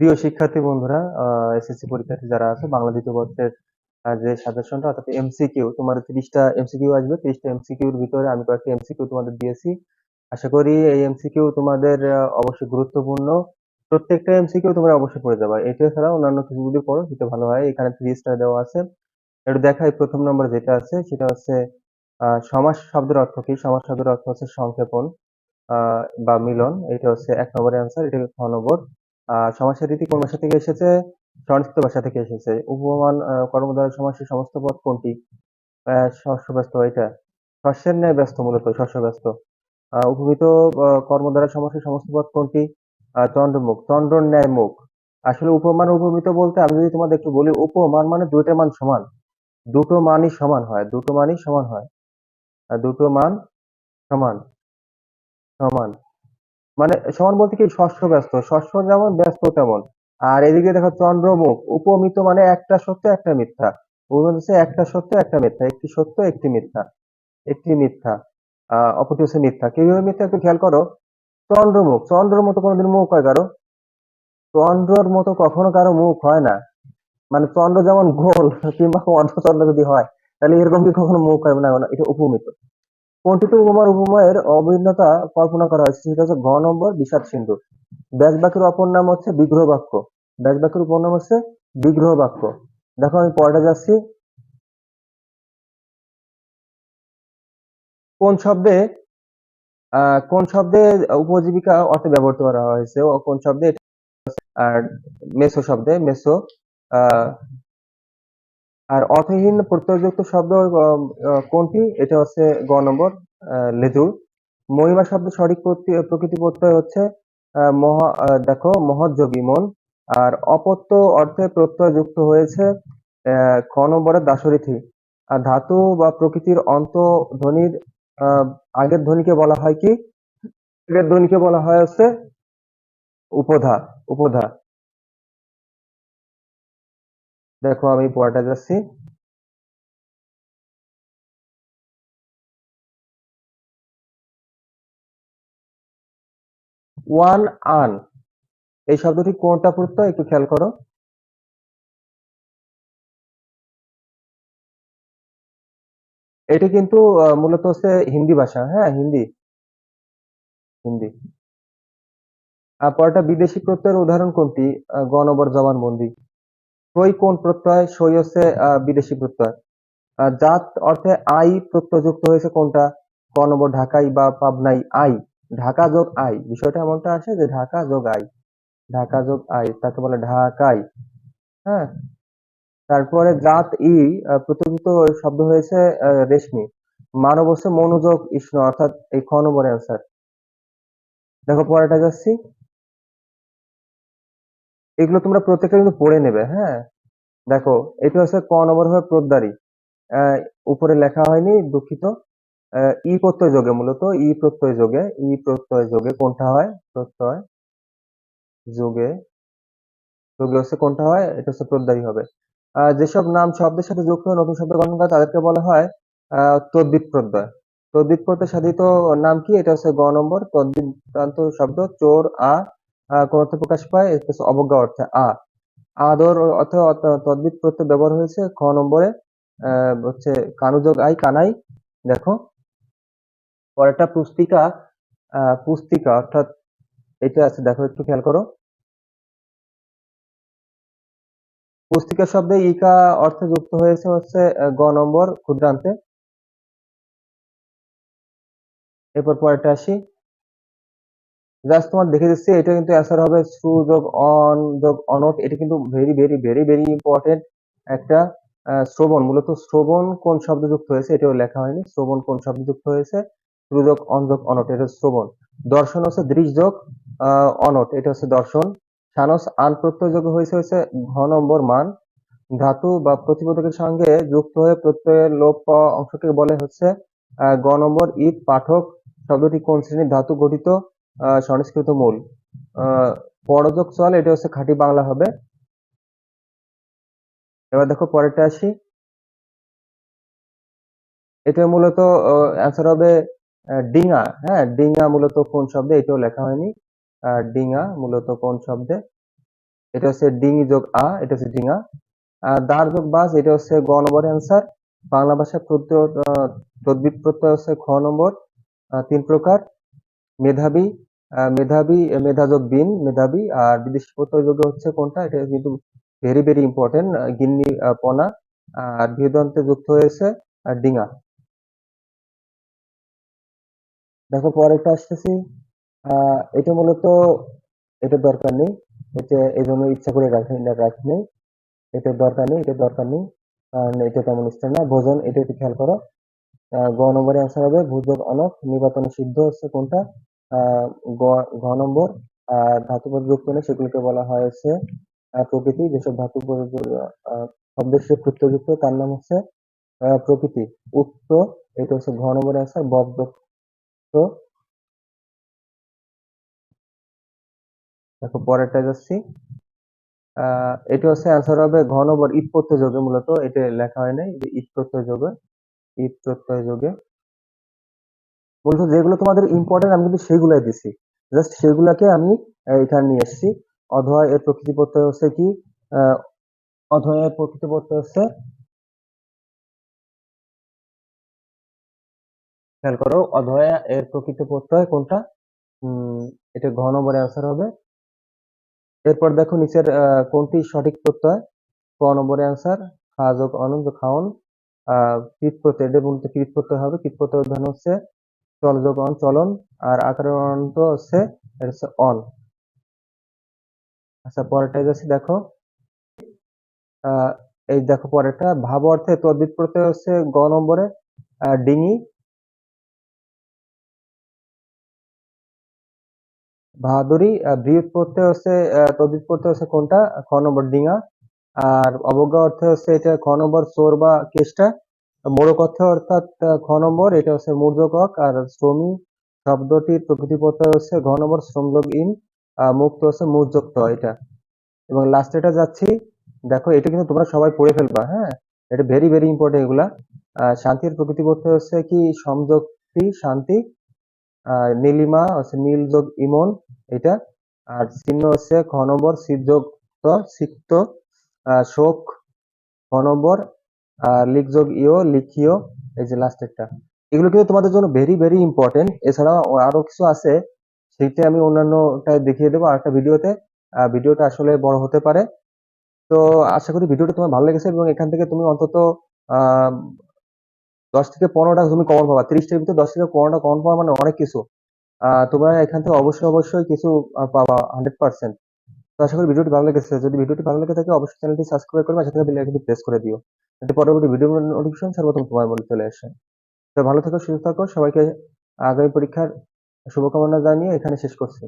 প্রিয় শিক্ষার্থী বন্ধুরা এসএসসি পরীক্ষার্থী যারা আছে, বাংলা দ্বিতীয় বর্ষের যে সাজেশনটা, অর্থাৎ এমসিকিউ তোমার তিরিশটা এমসিকিউ আসবে, তিরিশটা এমসিকিউর ভিতরে আমি কয়েকটা এমসিকিউ তোমাদের দিয়েছি। আশা করি এই এমসিকিউ তোমাদের অবশ্যই গুরুত্বপূর্ণ। প্রত্যেকটা এমসিকিউ তোমরা অবশ্যই পড়ে যাবে। এটা ছাড়া অন্যান্য কিছু যদি পড়ো, সেটা ভালো হয়। এখানে থ্রি স্টার দেওয়া আছে। একটু দেখাই প্রথম নম্বর যেটা আছে, সেটা হচ্ছে সমাস শব্দের অর্থ কি? সমাস শব্দের অর্থ হচ্ছে সংক্ষেপণ বা মিলন। এটা হচ্ছে এক নম্বরের অ্যান্সার এটা খ নম্বর সমাসের রীতি কোন থেকে এসেছে সংস্কৃত ভাষা থেকে এসেছে। উপমান কর্মদ্বারা সমাসের সমস্ত পদ কোনটি? শস্য ব্যস্ত এটা। শস্যের ন্যায় ব্যস্ত মূলত শস্য ব্যস্ত। আহ, কর্মদ্বারা সমাসের সমস্ত পদ কোনটি? চন্দ্রমুখ চন্দ্র ন্যায় মুখ। আসলে উপমান উপমিত বলতে আমি যদি তোমাদের একটু বলি উপমান মানে দুইটা মান সমান। দুটো মানই সমান হয় দুটো মানই সমান হয়। দুটো মান সমান সমান। মানে সমান বলতে কি শস্য ব্যস্ত। শস্য যেমন ব্যস্ত তেমন। আর এদিকে দেখো চন্দ্রমুখ উপমিত মানে একটা সত্য একটা মিথ্যা। একটা সত্য একটা মিথ্যা। একটি সত্য একটি মিথ্যা। একটি মিথ্যা। আহ অপরটি হচ্ছে মিথ্যা। কীভাবে মিথ্যা একটু খেয়াল করো? চন্দ্রমুখ। চন্দ্রের মতো কোনোদিন মুখ হয় কারও? চন্দ্রর মতো কখনো কারও মুখ হয় না। মানে চন্দ্র যেমন গোল কিংবা অর্ধচন্দ্র যদি হয় তাহলে এরকম কি কখনো মুখ হয় না, এটা উপমিত। কোনটিতে উপমার উপময়ের অভিন্নতা কল্পনা করা হয়েছে। সেটা হচ্ছে ঘ নম্বর বিষাদ সিন্ধু। ব্যাস বাক্যের অপর নাম হচ্ছে বিগ্রহ বাক্য ব্যাস বাক্যের অপর নাম হচ্ছে বিগ্রহ বাক্য দেখো আমি পড়াটা যাচ্ছি। কোন শব্দে কোন শব্দে উপজীবিকা অর্থে ব্যবহৃত করা হয়েছে? কোন শব্দে? আর মেসো শব্দে, মেসো আর অর্থহীন প্রত্যয়যুক্ত শব্দ কোনটি? এটা হচ্ছে গ নম্বর লেজুর। মহিমা শব্দ সঠিক প্রকৃতি প্রত্যয় হচ্ছে মহা দেখো মহৎযোগী মন। আর অপত্য অর্থে প্রত্যয় যুক্ত হয়েছে খ নম্বরে দাশরথী। আর ধাতু বা প্রকৃতির অন্ত ধ্বনির আগের ধ্বনিকে বলা হয় কি? আগের ধ্বনিকে বলা হয় হচ্ছে উপধা উপধা। দেখো আমি পড়াটা যাচ্ছি। ওয়ান আন এই শব্দটি কোনটা প্রত্যয় একটু খেয়াল করো। এটি কিন্তু মূলত হচ্ছে হিন্দি ভাষা হ্যাঁ হিন্দি। হিন্দি। আর পরেরটা বিদেশি প্রত্যয়ের উদাহরণ কোনটি? আহ, গ নম্বর জবানবন্দি সই কোন প্রত্যয় সই হচ্ছে বিদেশি প্রত্যয়। জাত অর্থে আই প্রত্যয় যুক্ত হয়েছে কোনটা? ক নম্বর ঢাকাই বা পাবনাই আই। ঢাকা যোগ আই। বিষয়টা এমনটা আসে যে ঢাকা যোগ আই। ঢাকা যোগ আই তাকে বলে ঢাকাই। হ্যাঁ? তারপরে জাত ই আহ, প্রত্যয়িত শব্দ হয়েছে রেশমি। মানব হচ্ছে মনোযোগ ইষ্ণ অর্থাৎ এই খ নম্বর অ্যান্সার দেখো পরেটা যাচ্ছি এগুলো তোমরা প্রত্যেকটা কিন্তু পড়ে নেবে হ্যাঁ? দেখো, এটা হচ্ছে ক নম্বর হবে প্রদ্দারি। উপরে লেখা হয়নি, দুঃখিত। ই প্রত্যয় যোগে মূলত, ই প্রত্যয় যোগে, ই প্রত্যয় যোগে কোনটা হয়? প্রত্যয় যোগে। যোগে হচ্ছে কোনটা হয়? এটা হচ্ছে প্রদ্দারি হবে। যেসব নাম শব্দের সাথে যুক্ত হয়ে, নতুন শব্দ গঠন করে, তাদেরকে বলা হয় তদ্বিত প্রত্যয়। তদ্বিত প্রত্যয় সাধিত নাম কি? এটা হচ্ছে গ নম্বর তদ্বিতান্ত শব্দ, চোর, আ অর্থে প্রকাশ পায়? অবজ্ঞা অর্থে আ। আদর অর্থে তদ্বিত প্রত্যয় ব্যবহার হয়েছে। খ নম্বরে হচ্ছে কানুযোগ আই, কানাই। দেখো। পরেরটা পুস্তিকা পুস্তিকা, অর্থাৎ এটা আছে, দেখো একটু খেয়াল করো। পুস্তিকা শব্দে ইকা অর্থে যুক্ত হয়েছে হচ্ছে গ নম্বর, ক্ষুদ্রান্তে। এরপর পরেরটা আসি। জাস্ট তোমার দেখে দিচ্ছি, এটা কিন্তু অ্যান্সার হবে সু যোগ অন যোগ অনট। এটা কিন্তু very very very very important একটা শ্রবণ। মূলত শ্রবণ কোন শব্দ যুক্ত হয়েছে, এটাও লেখা হয়নি। শ্রবণ কোন শব্দ যুক্ত হয়েছে? সু যোগ অন যোগ অনট, এটা শ্রবণ। দর্শন হচ্ছে দৃশ যোগ অনট, এটা হচ্ছে দর্শন। সানস আন প্রত্যয় যোগ হয়েছে হচ্ছে ঘ নম্বর মান। ধাতু বা প্রতিবোধকের সঙ্গে যুক্ত হয়ে প্রত্যয়ের লোপ পাওয়া অংশকে বলে হচ্ছে গ নম্বর ঈদ পাঠক। শব্দটি কোন শ্রেণির ধাতু গঠিত? সংস্কৃত মূল। পরযোগ চল এটা হচ্ছে খাঁটি বাংলা হবে। এবার দেখো পরেরটা আসি। এটা মূলত অ্যান্সার হবে ডিঙা। হ্যাঁ ডিঙা মূলত কোন শব্দে? এটাও লেখা হয়নি। ডিঙা মূলত কোন শব্দে? এটা হচ্ছে ডিঙি যোগ আ, এটা হচ্ছে ডিঙা। দার যোগ বাস, এটা হচ্ছে গ নম্বর অ্যান্সার বাংলা ভাষার প্রত্যয় প্রত্যয় হচ্ছে খ নম্বর। তিন প্রকার। মেধাবী মেধাবী আহ, মেধা যোগ বিন মেধাবী আর বিদেশি প্রত্যয় যোগ হচ্ছে কোনটা? এটা কিন্তু ভেরি ভেরি ইম্পর্টেন্ট গিন্নি পনা আর বৃহদন্তে যুক্ত হয়েছে ডিঙা। দেখো পরেরটা আসতেছি আহ এটা মূলত এটা দরকার নেই এটা এই জন্য ইচ্ছা করে রাখি না রাখি নেই। এটা দরকার নেই এটা দরকার নেই কারণ এটা তেমন ইচ্ছা না ভোজন এটা একটু খেয়াল করো। গ নম্বরে অ্যান্সার হবে ভূযোগ অনক নির্বাচন সিদ্ধ হচ্ছে কোনটা? ঘ নম্বর ধাতু যুক্ত নেই সেগুলোকে বলা হয় আহ, প্রকৃতি যেসব ধাতু শব্দের সাথে তার নাম হচ্ছে প্রকৃতি। উক্ত এটা হচ্ছে ঘ নম্বরের অ্যান্সার বব্দ দেখো পরেরটা যাচ্ছি। আহ এটা হচ্ছে অ্যান্সার হবে ঘ নম্বর ঈদ প্রত্যয় যোগে মূলত এটা লেখা হয় নাই যে ঈদ প্রত্যয় যোগে। ঈদ প্রত্যয় যোগে। মূলত যেগুলো তোমাদের ইম্পর্টেন্ট আমি কিন্তু সেগুলাই দিছি। জাস্ট সেগুলাকে আমি এখানে নিয়ে এসেছি। অধয় এর প্রকৃতি প্রত্যয় হচ্ছে কি? অধয় এর প্রকৃতি প্রত্যয় হচ্ছে, খেয়াল করো এর প্রকৃত প্রত্যয় কোনটা এটা ঘ নম্বরে অ্যান্সার হবে। এরপর দেখো নিচের কোনটি সঠিক প্রত্যয়? ক নম্বরে অ্যান্সার খা অনন্ত, খাওন। আহ কৃত প্রত্যয়, এটা মূলত কৃত প্রত্যয় হবে কৃত প্রত্যয় হচ্ছে চল চলন আর আকারের অন্ত হচ্ছে হচ্ছে অন। আচ্ছা পরেরটাই যাচ্ছি দেখো। এই দেখো পরেরটা, ভাব অর্থে তদ্বিত প্রত্যয় হচ্ছে গ নম্বরে ডিঙি। বাহাদুরি বৃহৎ প্রত্যয় হচ্ছে তদ্বিত প্রত্যয় হচ্ছে কোনটা? খ নম্বর, ডিঙা। আর অবজ্ঞা অর্থে হচ্ছে এটা খ নম্বর চোর বা কেষ্টা। মোড়ক অর্থে অর্থাৎ খ নম্বর, এটা হচ্ছে মূর্ধকক আর শ্রমী শব্দটির প্রকৃতি প্রত্যয় হচ্ছে ঘ নম্বর শ্রমযোগ ইন মুক্ত হচ্ছে মূর্যুক্ত এটা। এবং লাস্ট এটা যাচ্ছি। দেখো, এটা কিন্তু তোমরা সবাই পড়ে ফেলবা হ্যাঁ? এটা ভেরি ভেরি ইম্পর্টেন্ট এগুলা। শান্তির প্রকৃতি প্রত্যয় হচ্ছে কি? সংযুক্তি শান্তি। নীলিমা হচ্ছে নীল যোগ ইমন, এটা। আর চিহ্ন হচ্ছে খ নম্বর সিযোগ সিক্ত। শোক খ নম্বর আর লিখ যোগ ইও লিখিও, এই যে লাস্ট লাস্টেরটা এগুলো কিন্তু তোমাদের জন্য ভেরি ভেরি ইম্পর্টেন্ট এছাড়াও আরও কিছু আছে, সেইটা আমি অন্যান্যটা দেখিয়ে দেবো আর একটা ভিডিওতে ভিডিওটা আসলে বড় হতে পারে। তো আশা করি ভিডিওটা তোমার ভালো লেগেছে এবং এখান থেকে তুমি অন্তত দশ থেকে পনেরোটা তুমি কমন পাবা। ত্রিশটার ভিতরে দশ থেকে পনেরোটা কমন পাওয়া মানে অনেক কিছু। তোমরা এখান থেকে অবশ্যই অবশ্যই কিছু পাবা হান্ড্রেড পার্সেন্ট তো আশা করি ভিডিওটি ভালো লেগেছে। যদি ভিডিওটি ভালো লেগে থাকে, অবশ্যই চ্যানেলটি সাবস্ক্রাইব করবে সাথে বেল আইকনটি প্রেস করে দিও, যাতে পরবর্তী ভিডিও নোটিফিকেশন সর্বপ্রথম তোমার মনে চলে আসে। তো ভালো থাকো, সুস্থ থাকো, সবাইকে আগামী পরীক্ষার শুভকামনা জানিয়ে এখানে শেষ করছি।